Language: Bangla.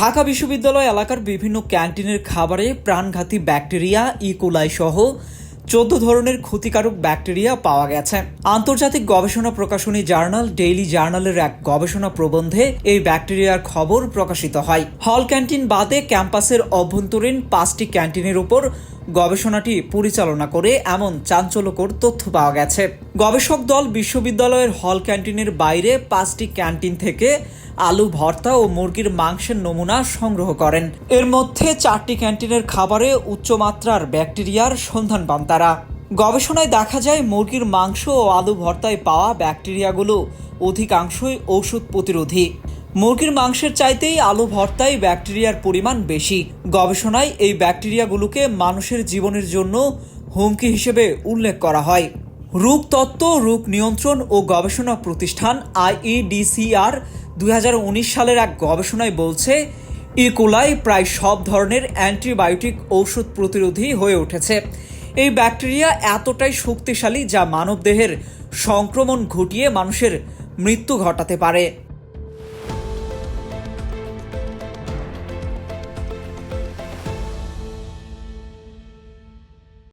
ঢাকা বিশ্ববিদ্যালয় এলাকার বিভিন্ন ক্যান্টিনের খাবারে প্রাণঘাতী ব্যাকটেরিয়া ইকোলাই সহ চোদ্দ ধরনের ক্ষতিকারক ব্যাকটেরিয়া পাওয়া গেছে। আন্তর্জাতিক গবেষণা প্রকাশনী জার্নাল, ডেইলি জার্নালের এক গবেষণা প্রবন্ধে এই ব্যাকটেরিয়ার খবর প্রকাশিত হয়। হল ক্যান্টিন বাদে ক্যাম্পাসের অভ্যন্তরীণ পাঁচটি ক্যান্টিনের উপর গবেষণাটি পরিচালনা করে এমন চাঞ্চল্যকর তথ্য পাওয়া গেছে। গবেষক দল বিশ্ববিদ্যালয়ের হল ক্যান্টিনের বাইরে পাঁচটি ক্যান্টিন থেকে আলু, ভর্তা ও মুরগির মাংসের নমুনা সংগ্রহ করেন। এর মধ্যে চারটি ক্যান্টিনের খাবারে উচ্চমাত্রার ব্যাকটেরিয়ার সন্ধান পান তারা। গবেষণায় দেখা যায়, মুরগির মাংস ও আলু, ভর্তায় পাওয়া ব্যাকটেরিয়াগুলো অধিকাংশই ঔষধ প্রতিরোধী। মুরগির মাংসের চাইতেই আলু, ভর্তায় ব্যাকটেরিয়ার পরিমাণ বেশি। গবেষণায় এই ব্যাকটেরিয়াগুলোকে মানুষের জীবনের জন্য হুমকি হিসেবে উল্লেখ করা হয়। রূপতত্ত্ব তত্ত্ব, রোগ নিয়ন্ত্রণ ও গবেষণা প্রতিষ্ঠান আইইডিসিআর দুই হাজার উনিশ সালের এক গবেষণায় বলছে ইকোলাই প্রায় সব ধরনের অ্যান্টিবায়োটিক ঔষধ প্রতিরোধী হয়ে উঠেছে। এই ব্যাকটেরিয়া এতটাই শক্তিশালী যা মানবদেহের সংক্রমণ ঘটিয়ে মানুষের মৃত্যু ঘটাতে পারে।